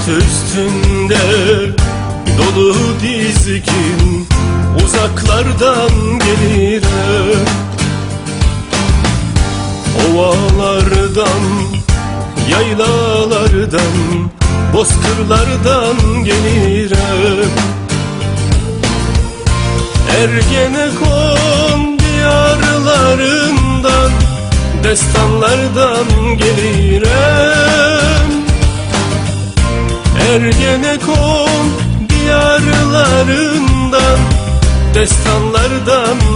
At üstünde dolu dizgin Uzaklardan gelir Ovalardan, yaylalardan Bozkırlardan gelir Ergenekon diyarlarından Destanlardan gelirem Destanlardan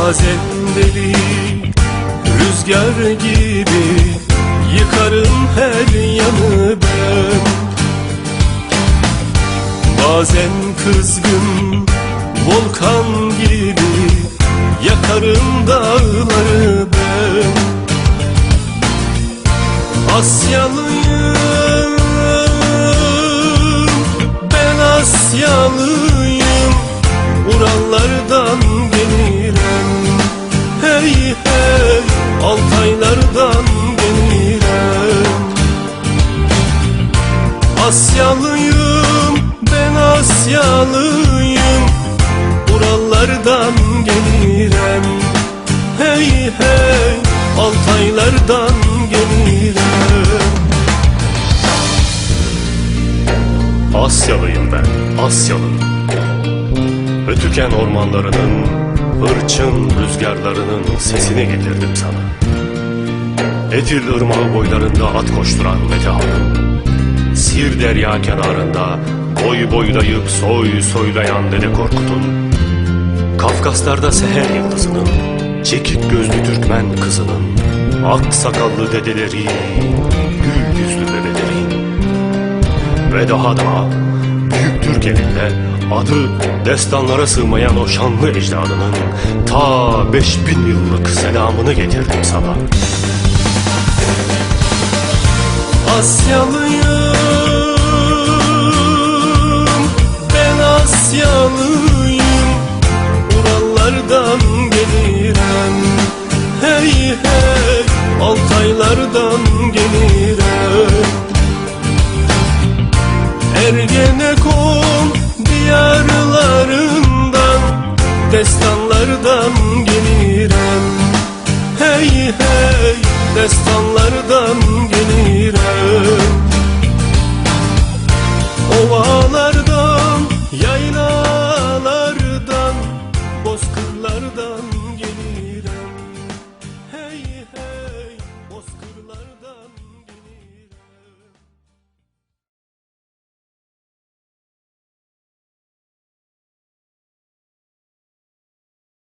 Bazen deli rüzgar gibi Yıkarım her yanı ben. Bazen kızgın volkan gibi Yakarım dağları ben Asyalıyım Ben Asyalıyım Urallardan gelirim Hey hey Altaylardan gelirim Asyalıyım ben, Asyalı. Ötüken ormanlarının, hırçın rüzgarlarının sesini getirdim sana. Etil ırmağı boylarında at koşturan Metehan'ım. Sir derya kenarında boy boylayıp soy soylayan Dede Korkut'un. Kafkaslarda seher yıldızının, çekik gözlü Türkmen kızının, ak sakallı dedeleri, gül yüzlü bebeleri. Ve daha da Büyük Türk elinde adı destanlara sığmayan o şanlı ecdadının ta 5000 yıllık selamını getirdim sana. Asyalıyım, destanlardan